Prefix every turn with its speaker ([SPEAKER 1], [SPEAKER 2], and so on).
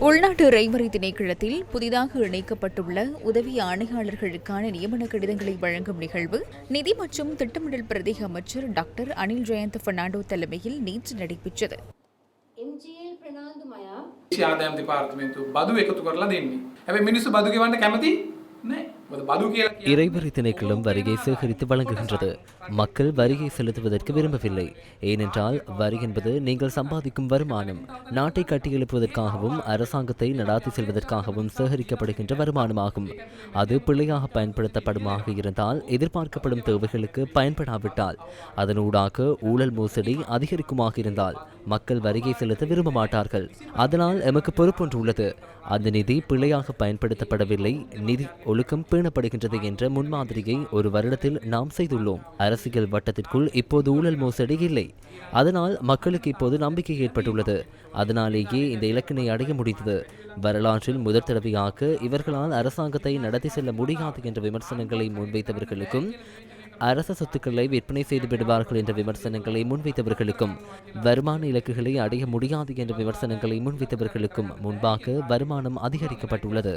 [SPEAKER 1] உள்நாட்டு இறைவரி திணைக்களத்தில் புதிதாக இணைக்கப்பட்டுள்ள உதவி ஆணையாளர்களுக்கான நியமன கடிதங்களை வழங்கும் நிகழ்வு நிதி மற்றும் திட்டமிடல் பிரதேச அமைச்சர் டாக்டர் அனில் ஜெயந்த் பெர்னாண்டோ தலைமையில் நேற்று நடைபெற்றது
[SPEAKER 2] MGL ප්‍රනාන්දු මයා
[SPEAKER 3] විශ ආදායම් දෙපාර්තමේන්තුව බදු එකතු කරලා දෙන්නේ. හැබැයි මිනිස්සු බදු ගෙවන්න කැමති
[SPEAKER 4] இறைவரி திணைக்களம் வரியை சேகரித்து வழங்குகின்றது. மக்கள் வரியை செலுத்துவதற்கு விரும்பவில்லை. ஏனென்றால் வரி என்பது நீங்கள் சம்பாதிக்கும் வருமானம். நாட்டை கட்டியெழுப்புவதற்காகவும் அரசாங்கத்தை நடாத்தி செல்வதற்காகவும் சேகரிக்கப்படுகின்ற வருமானமாகும். அது பிழையாக பயன்படுத்தப்படுமாக இருந்தால் எதிர்பார்க்கப்படும் தேவைகளுக்கு பயன்படாவிட்டால் அதனூடாக ஊழல் மோசடி அதிகரிக்குமாக இருந்தால் மக்கள் வரியை செலுத்த விரும்ப மாட்டார்கள். அதனால் எமக்கு பொறுப்பொன்று உள்ளது. அந்த நிதி பிழையாக பயன்படுத்தப்படவில்லை. நிதி ஒழுக்கம் பேணப்படுகின்றது என்ற முன்மாதிரியை ஒரு வருடத்தில் நாம் செய்துள்ளோம். அரசியல் வட்டத்திற்குள் இப்போது ஊழல் மோசடி இல்லை. அதனால் மக்களுக்கு இப்போது நம்பிக்கை ஏற்பட்டுள்ளது. அதனாலேயே இந்த இலக்கினை அடைய முடிந்தது. வரலாற்றில் முதற் தடவையாக இவர்களால் அரசாங்கத்தை நடத்தி செல்ல முடியாது என்ற விமர்சனங்களை முன்வைத்தவர்களுக்கும் அரச சொத்துக்களை விற்பனை செய்து விடுவார்கள் என்ற விமர்சனங்களை முன்வைத்தவர்களுக்கும் வருமான இலக்குகளை அடைய முடியாது என்ற விமர்சனங்களை முன்வைத்தவர்களுக்கும் முன்பாக வருமானம் அதிகரிக்கப்பட்டுள்ளது.